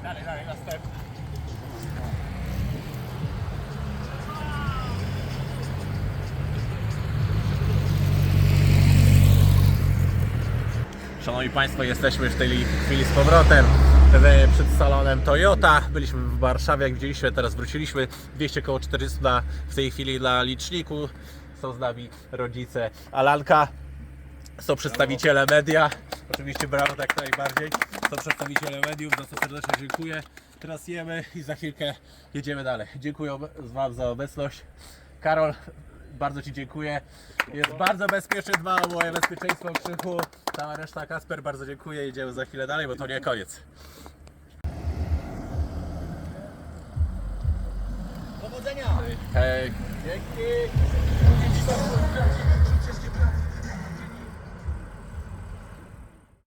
Dalej, dalej, następny. Szanowni Państwo, jesteśmy w tej chwili z powrotem przed salonem Toyota. Byliśmy w Warszawie, jak widzieliśmy, teraz wróciliśmy. 200 koło 400 w tej chwili na liczniku. Są z nami rodzice Alanka, są przedstawiciele media. Oczywiście brawo tak najbardziej. Są przedstawiciele mediów, za co serdecznie dziękuję. Teraz jemy i za chwilkę jedziemy dalej. Dziękuję Wam za obecność. Karol, bardzo Ci dziękuję. Jest bardzo bezpieczny, dba o moje bezpieczeństwo krzyku. Cała reszta Kasper, bardzo dziękuję. Jedziemy za chwilę dalej, bo to nie koniec. Powodzenia! Hej. Dzięki.